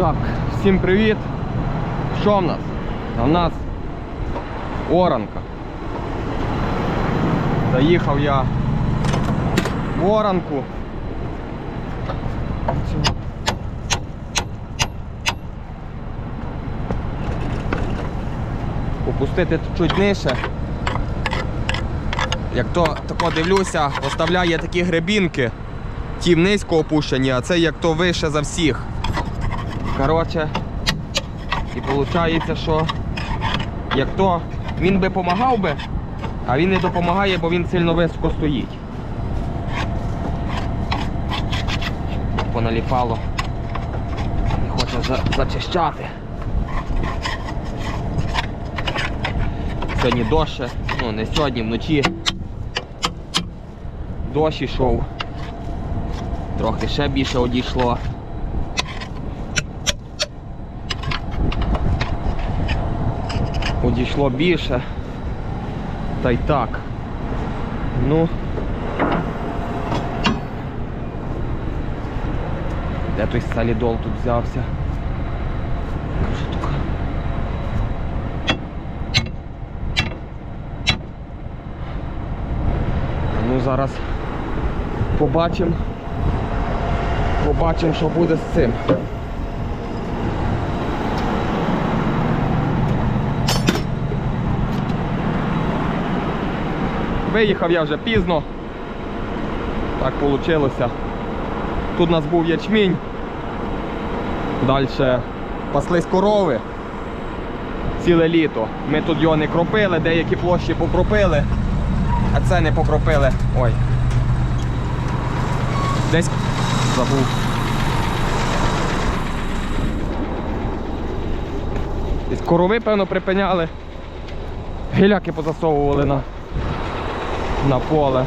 Так, всім привіт. Що в нас? А в нас оранка. Заїхав я в оранку. Опустити чуть нижче. Як то тако дивлюся, поставляє такі гребінки. Ті низько опущені, а це як то вище за всіх. Коротше, і виходить, що як то він би допомагав би, а він не допомагає, бо він сильно високо стоїть. Поналіпало. Не хоче за- зачищати. Сьогодні дощ, ну не сьогодні, вночі. Дощ ішов. Трохи ще більше одійшло. Одійшло більше. Та й так. Ну. Де той солідол тут взявся? Ну зараз побачимо. Побачимо, що буде з цим. Виїхав я вже пізно. Так вийшло. Тут у нас був ячмінь. Далі паслись корови. Ціле літо. Ми тут його не кропили, деякі площі покропили, а це не покропили. Ой. Десь забув. Десь корови, певно, припиняли. Гіляки позасовували на, на поле.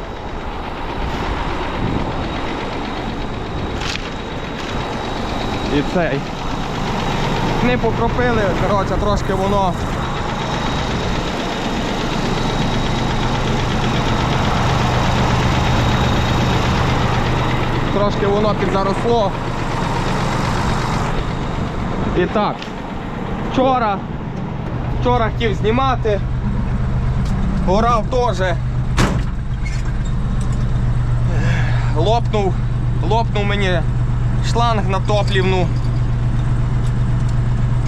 І цей. Не покропили, коротше, трошки воно. Трошки воно підзаросло. І так, вчора, вчора хотів знімати, горав теж. Лопнув, лопнув мені шланг на топлівну.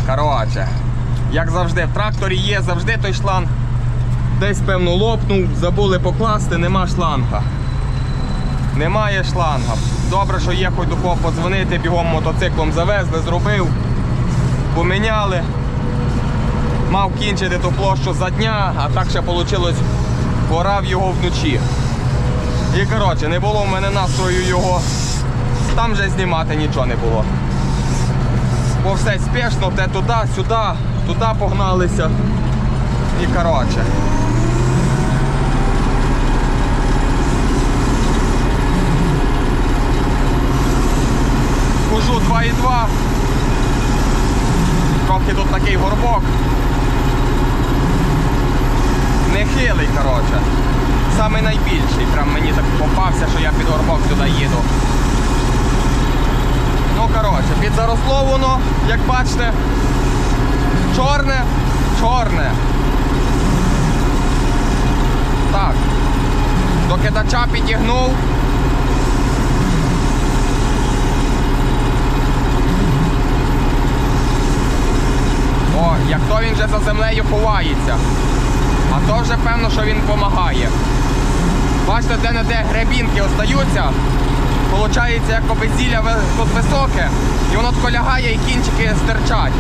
Коротше, як завжди, в тракторі є завжди той шланг. Десь, певно, лопнув, забули покласти, нема шланга. Немає шланга. Добре, що є хоч до кого подзвонити, бігом мотоциклом завезли, зробив, поміняли. Мав кінчити ту площу за дня, а так ще вийшло, порав його вночі. І коротше, не було в мене настрою його. Там вже знімати нічого не було. Бо все спешно, те туди, сюди, туди погналися. І коротше. Хожу 2,2. Трохи тут такий горбок. Нехилий, коротше. Самий найбільший. Прям мені так попався, що я під горбок сюди їду. Ну, коротше, під заросло воно, як бачите, чорне, чорне. Так. До кидача підігнув. О, як то він вже за землею ховається. А то вже певно, що він допомагає. Бачите, де не де гребінки остаються. Получається, як обезілля тут високе, і воно тако лягає і кінчики стирчать.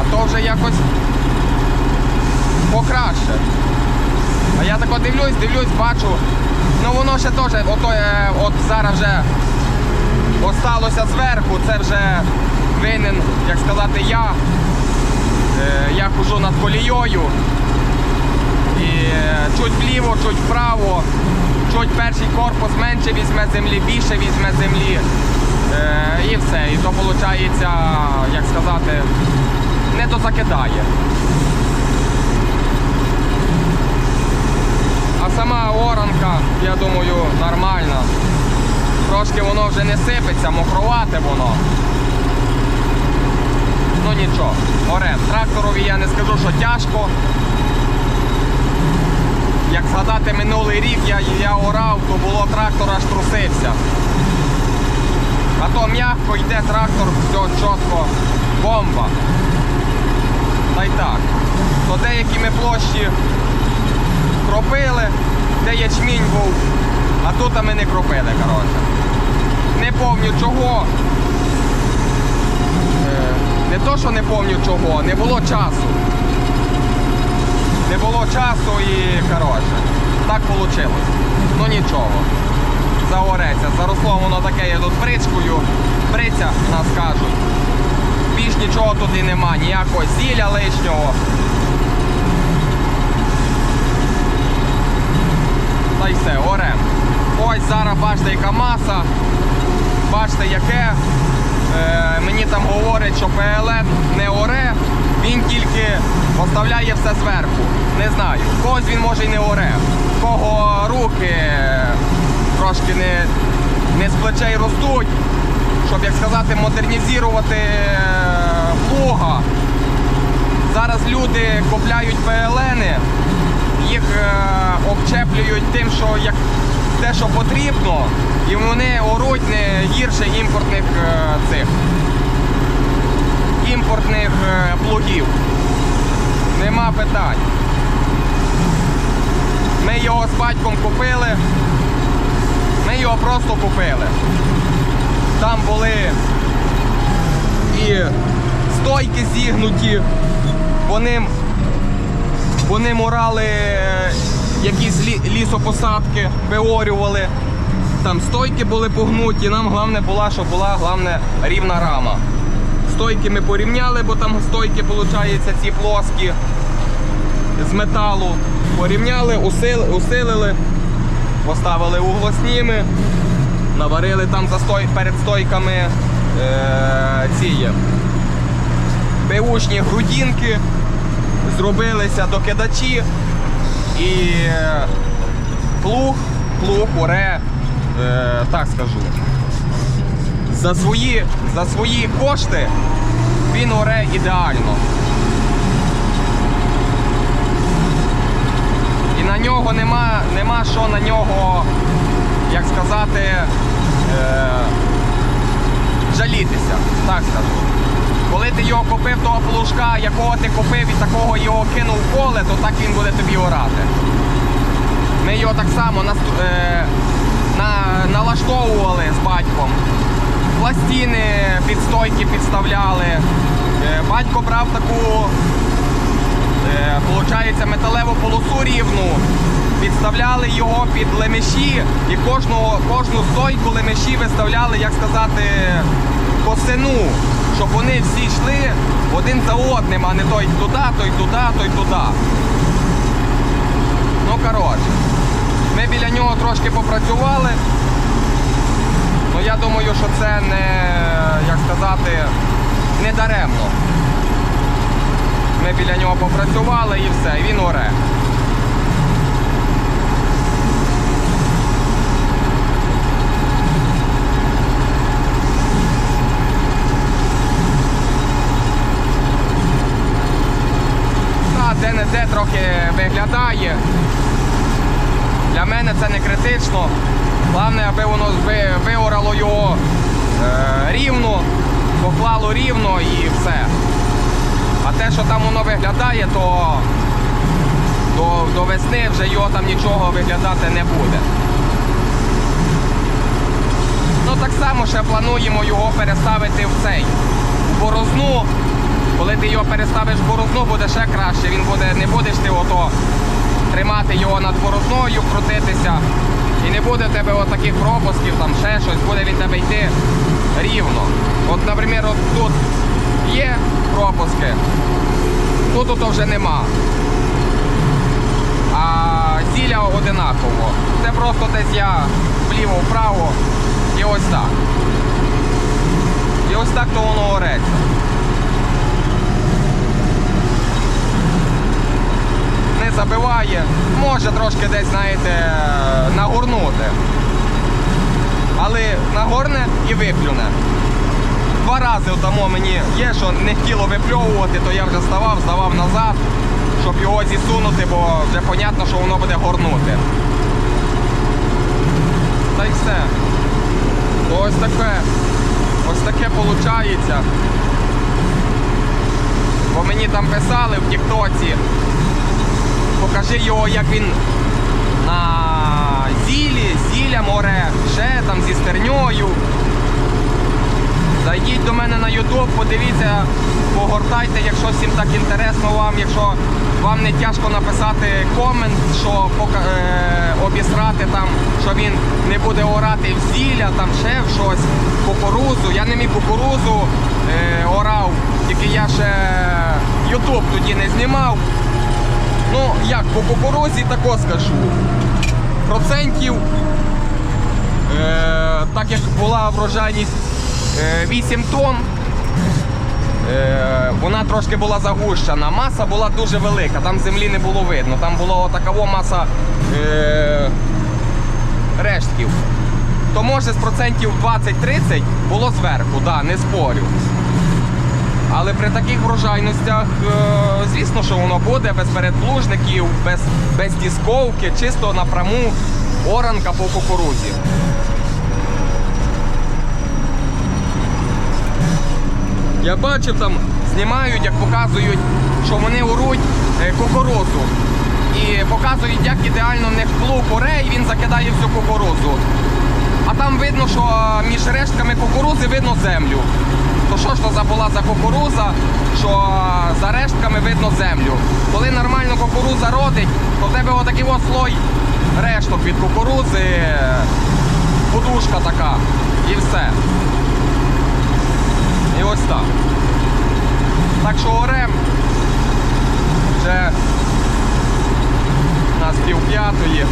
А то вже якось покраще. А я тако дивлюсь, дивлюсь, бачу. Ну воно ще теж, ото, е, от зараз вже осталося зверху, це вже винен, як сказати, я. Е, я хожу над колією. Е, чуть вліво, чуть вправо, чуть перший корпус менше візьме землі, більше візьме землі. Е, і все. І то виходить, як сказати, не дозакидає. А сама оранка, я думаю, нормальна. Трошки воно вже не сипеться, мокровате воно. Ну нічого, орем. Тракторові я не скажу, що тяжко. Як згадати минулий рік, я, я орав, то було трактор аж трусився. А то м'яко йде трактор, все чітко, бомба. Та й так. То деякі ми площі кропили, де ячмінь був, а тут ми не кропили, коротше. Не пам'ятаю чого. Е, Не то, що не пам'ятаю чого, не було часу. Не було часу і коротше. Так вийшло. Ну нічого. Загореться. Заросло воно таке є тут бричкою. Бриця, нас кажуть. Більш нічого туди нема, ніякого зілля лишнього. Та й все, орем. Ось зараз бачите, яка маса. Бачите, яке. Е, мені там говорять, що ПЛН не оре, він тільки поставляє все зверху. Не знаю. Когось він може й не оре. Кого руки трошки не, не з плечей ростуть, щоб, як сказати, модернізувати е, плуга. Зараз люди купляють ПЛНи, їх е, обчеплюють тим, що як те, що потрібно, і вони оруть не гірше імпортних е, цих імпортних е, плугів. Нема питань. Ми його з батьком купили. Ми його просто купили. Там були і стойки зігнуті, вони, вони морали е, якісь лі- лісопосадки, виорювали. Там стойки були погнуті, нам головне була, щоб була головне, рівна рама. Стойки ми порівняли, бо там стойки, виходить, ці плоскі з металу. Порівняли, усили, усилили, поставили углосніми, наварили там перед стойками е, ці є грудінки, зробилися докидачі і е, плуг, плуг, оре, е, так скажу. За свої, за свої кошти він оре ідеально. І на нього нема, нема що на нього, як сказати, е, жалітися, так скажу. Коли ти його купив, того плужка, якого ти купив і такого його кинув в поле, то так він буде тобі орати. Ми його так само нас, е, на, налаштовували з батьком. Пластини під стойки підставляли. Е, батько брав таку, получається, металеву полосу рівну. Підставляли його під лемеші і кожного, кожну стойку лемеші виставляли, як сказати, косину, щоб вони всі йшли один за одним, а не той туди, той туди, той туди. Ну, коротше, ми біля нього трошки попрацювали. Ну, я думаю, що це не, як сказати, не даремно. Ми біля нього попрацювали і все, він оре. Де-не-де трохи виглядає. Для мене це не критично. Головне, аби воно виорало його е, рівно, поклало рівно і все. А те, що там воно виглядає, то до, до весни вже його там нічого виглядати не буде. Ну так само ще плануємо його переставити в цей у борозну. Коли ти його переставиш в борозну, буде ще краще. Він буде, не будеш ти ото тримати його над борозною, крутитися. І не буде в тебе отаких пропусків, там ще щось, буде він тебе йти рівно. От, наприклад, от тут є пропуски, тут тут вже нема. А зілля одинаково. Це просто десь я вліво-вправо і ось так. І ось так то воно ореться. Не забиває, може трошки десь, знаєте, нагорнути. але нагорне і виплюне. Два рази тому мені є, що не хотіло випльовувати, то я вже ставав, здавав назад, щоб його зісунути, бо вже понятно, що воно буде горнути. Та й все. Ось таке. Ось таке виходить. Бо мені там писали в Тіктоці. Покажи його, як він на зілі, зілля море, ще там зі стерньою. Зайдіть до мене на YouTube, подивіться, погортайте, якщо всім так інтересно вам, якщо вам не тяжко написати комент, що е, обісрати там, що він не буде орати в зілля, там ще в щось, кукурузу. Я не міг кукурузу е, орав, тільки я ще YouTube тоді не знімав. Ну, як по кукурузі, тако скажу. Процентів Е, так як була врожайність 8 тонн, е, вона трошки була загущена. Маса була дуже велика, там землі не було видно. Там була така маса е, рештків. То може з процентів 20-30 було зверху, да, не спорю. Але при таких врожайностях, е, звісно, що воно буде без передплужників, без, без дісковки, чисто напряму оранка по кукурузі. Я бачив там, знімають, як показують, що вони уруть е, кукурузу. І показують, як ідеально в них плуг оре, і він закидає всю кукурузу. А там видно, що між рештками кукурузи видно землю. То що ж то за була за кукуруза, що за рештками видно землю. Коли нормально кукуруза родить, то в тебе отакий ось слой решток від кукурузи, подушка така. І все. Ось так. Так що орем вже у нас пів п'ятої.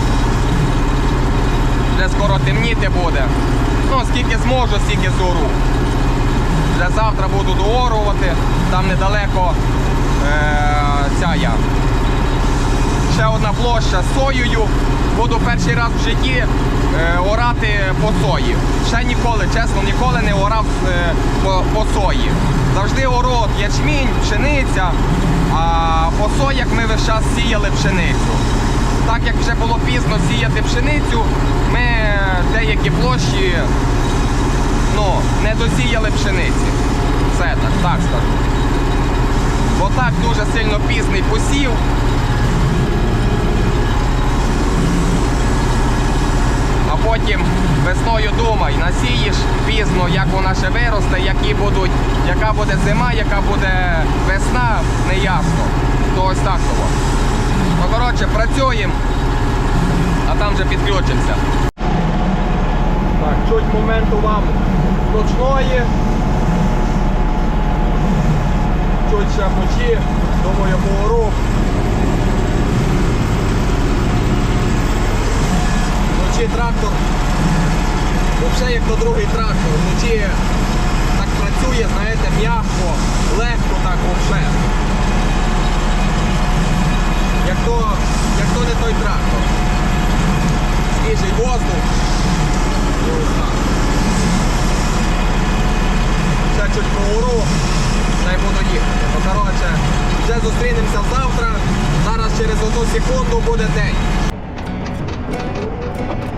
Вже скоро темніти буде. Ну, скільки зможу, стільки зору. Вже завтра буду доорувати. Там недалеко е- ця я. Ще одна площа з соєю. Буду перший раз в житті е, орати по сої. Ще ніколи, чесно, ніколи не орав е, по, по сої. Завжди орот, ячмінь, пшениця. А по соях ми весь час сіяли пшеницю. Так як вже було пізно сіяти пшеницю, ми деякі площі ну, не досіяли пшениці. Це так, так скажу. Бо так дуже сильно пізний посів. Потім весною думай, насієш пізно, як вона ще виросте, які будуть, яка буде зима, яка буде весна, не ясно. То ось так було. Ну, коротше, працюємо, а там вже підключимося. Так, чуть моменту вам ночної. Чуть ще вночі, думаю, поору. Вночі трактор. Взагалі як то другий трактор. Вночі так працює, знаєте, м'яко, легко так взагалі. Як то, як то не той трактор. Свіжий воздух. І. Ще чуть поору, та буду їхати. Ну, коротше, вже зустрінемося завтра. Зараз через одну секунду буде день. Thank you.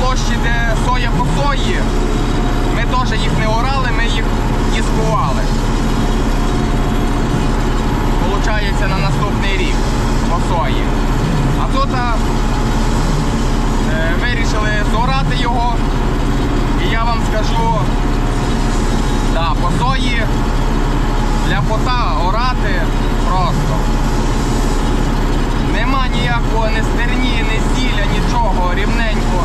Площі, де соя по сої, ми теж їх не орали, ми їх дискували. Получається на наступний рік по сої. А тут а, е, вирішили зорати його. І я вам скажу, да, по сої для пота орати просто. Нема ніякого не стерні, не зілля, нічого, рівненько.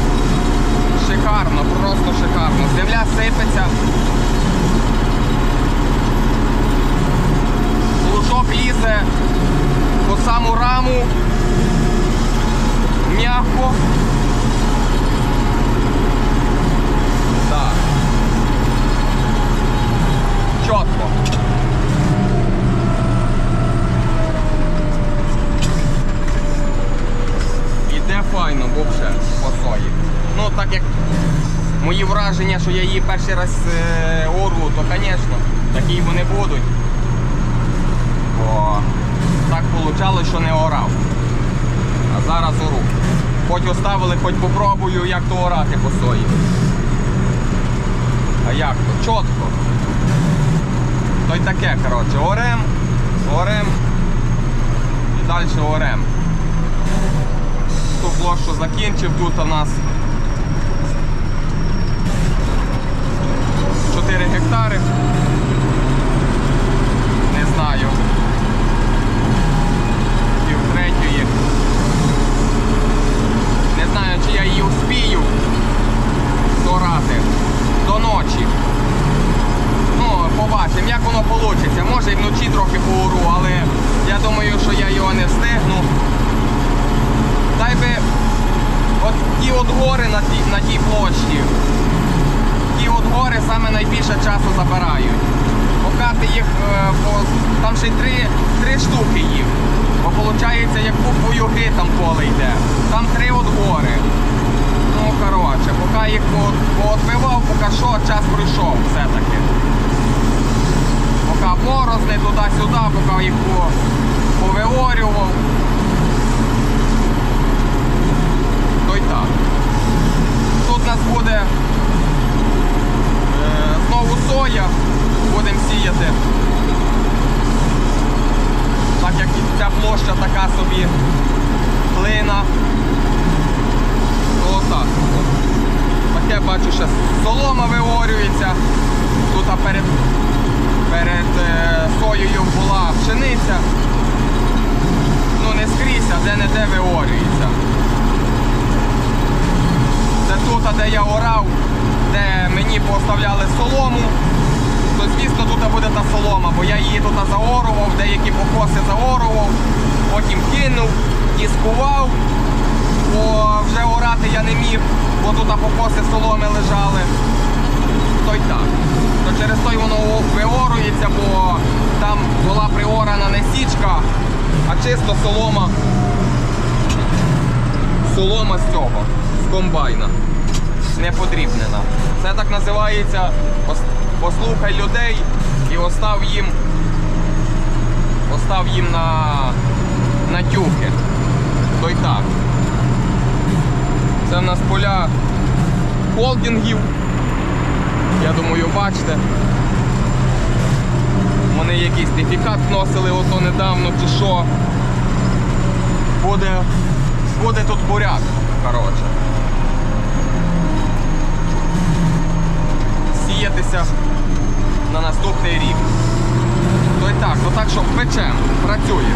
Шикарно, просто шикарно. Земля сипеться. Лужок лізе по саму раму. М'яко. Так. Чітко. Іде файно, вовше по сої. Ну, так як мої враження, що я її перший раз е, ору, то, звісно, такі вони будуть. Бо так вийшло, що не орав. А зараз ору. Хоч оставили, хоч попробую, як то орати по сої. А як то? Чітко. То й таке, коротше, орем, орем і далі орем. Ту площу закінчив, тут у нас 4 гектари. Не знаю. Пів третьої. Не знаю, чи я її успію зорати до ночі. Ну, побачимо, як воно вийде. Може і вночі трохи поору, але я думаю, що я його не встигну. Дай би от ті от гори на тій, на тій площі. Ті от гори саме найбільше часу забирають. Поки ти їх, е, по, там ще й три, три штуки їх. Бо виходить, як буквою Г там поле йде. Там три от гори. Ну, коротше, поки їх по- поотбивав, поки що час пройшов все-таки. Поки борозни туди-сюди, поки їх по- повиорював. То й так. Тут у нас буде е, знову соя, будемо сіяти. Так як і ця площа така собі глина. То отак. Таке бачу, що солома виорюється. Тут а перед, перед е, соєю була пшениця. Ну не скрізь, а де-не-де виорюється. Це тут, а де я орав, де мені поставляли солому, то звісно тут буде та солома, бо я її тут заорував, деякі покоси заорував, потім кинув, дискував, бо вже орати я не міг, бо тут покоси соломи лежали. То й так. То через той воно виорується, бо там була приорана не січка, чисто солома. Солома з цього, з комбайна. Не подрібнена. Це так називається послухай людей і остав їм остав їм на, на тюки. То й так. Це в нас поля холдингів. Я думаю, бачите. Вони якийсь дефікат вносили ото недавно чи що. Буде, буде тут буряк, коротше. Сіятися на наступний рік. То й так, то так що печем, працює.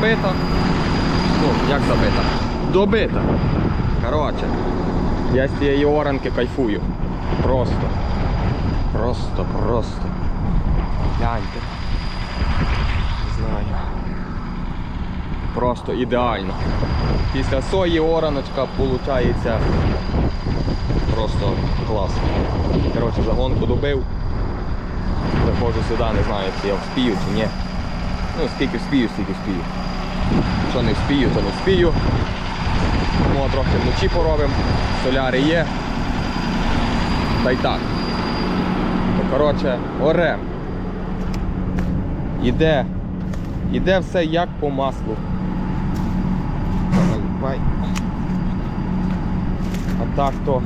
Забита. Ну, як забита? Добита. Коротше, я з цієї оранки кайфую. Просто. Просто, просто. Гляньте. Не знаю. Просто ідеально. Після сої ораночка виходить просто клас. Коротше, загонку добив. Заходжу сюди, не знаю, чи я вспію чи ні. Ну, скільки вспію, стільки вспію. Що не вспію, то не вспію. Ну, а трохи вночі поробимо. Соляри є. Та й так. Ну, коротше, орем. Іде. Іде все як по маслу. А так то.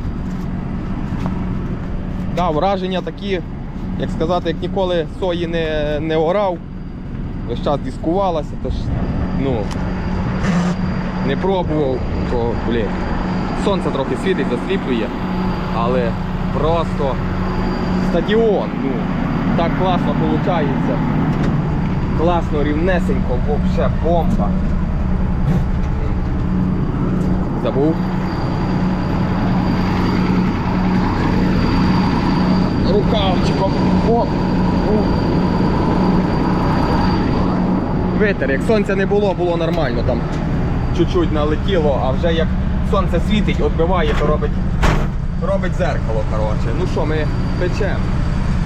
Да, враження такі, як сказати, як ніколи сої не, не орав. Весь час дискувалася, тож ну не пробував, то блін. Сонце трохи світить, засліплює, але просто стадіон, ну, так класно виходить. Класно, рівнесенько, взагалі бомба. Забув. Рукавчиком. Оп. Витер, як сонця не було, було нормально там. Чуть-чуть налетіло, а вже як сонце світить, відбиває, то робить, робить зеркало. коротше. Ну що, ми печемо.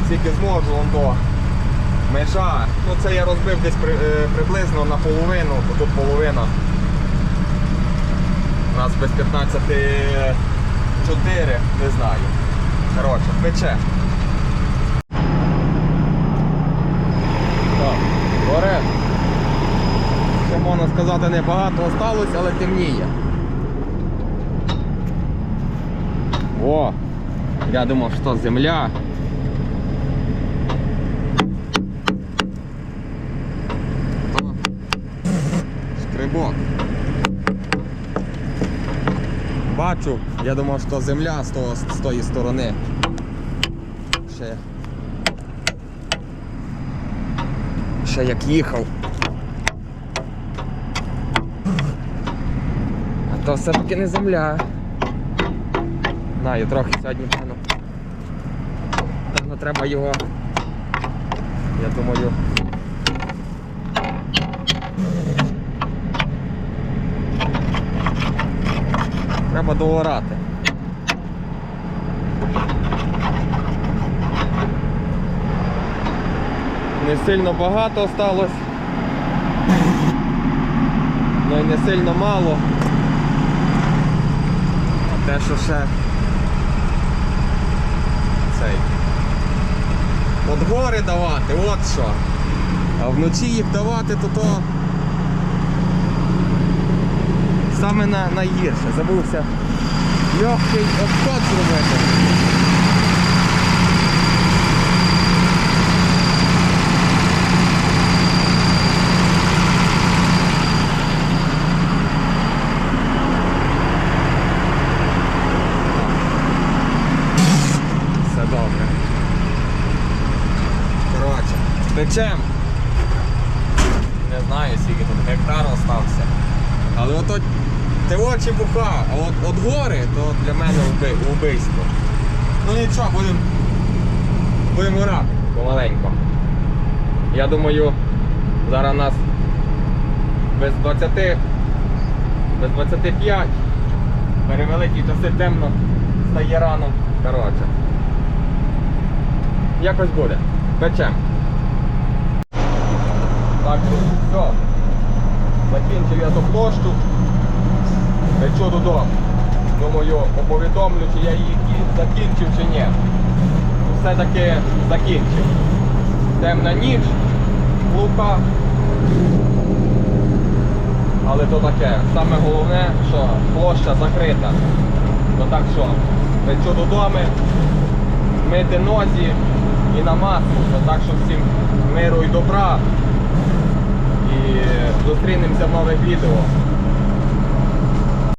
Скільки зможу, он до межа. Ну це я розбив десь при, е, приблизно на половину, тут половина. У нас без 15 4, не знаю. Коротше, пече. Так, горе. Ще можна сказати, небагато осталось, але темніє. О! Я думав, що земля. О, Скрибок. Бачу, я думав, що земля з, того, з тої сторони. Ще. Ще як їхав. То все-таки не земля. Знаю, трохи сьогодні певно. Певно треба його. Я думаю. Треба доорати. Не сильно багато осталось. Ну і не сильно мало. Те, що ще цей. От гори давати, от що. А вночі їх давати, то то саме на, найгірше. Забувся легкий обход зробити. Все добре. Печем. Не знаю, скільки тут гектар остався. Але ото те очі буха, а от, от гори, то для мене вби, вбивство. Ну нічого, будемо будемо грати помаленько. Я думаю, зараз нас без 20, без 25. Перевеликі часи темно, стає рано. Коротше. Якось буде. Печем. Так, все. Закінчив я ту площу. Печу додому. Думаю, оповідомлю, чи я її закінчив чи ні. Все-таки закінчив. Темна ніч, лука. Але то таке. Саме головне, що площа закрита. Ну так що, печу додому, мити нозі і на маску. Ну так що всім миру і добра. І зустрінемося в нових відео.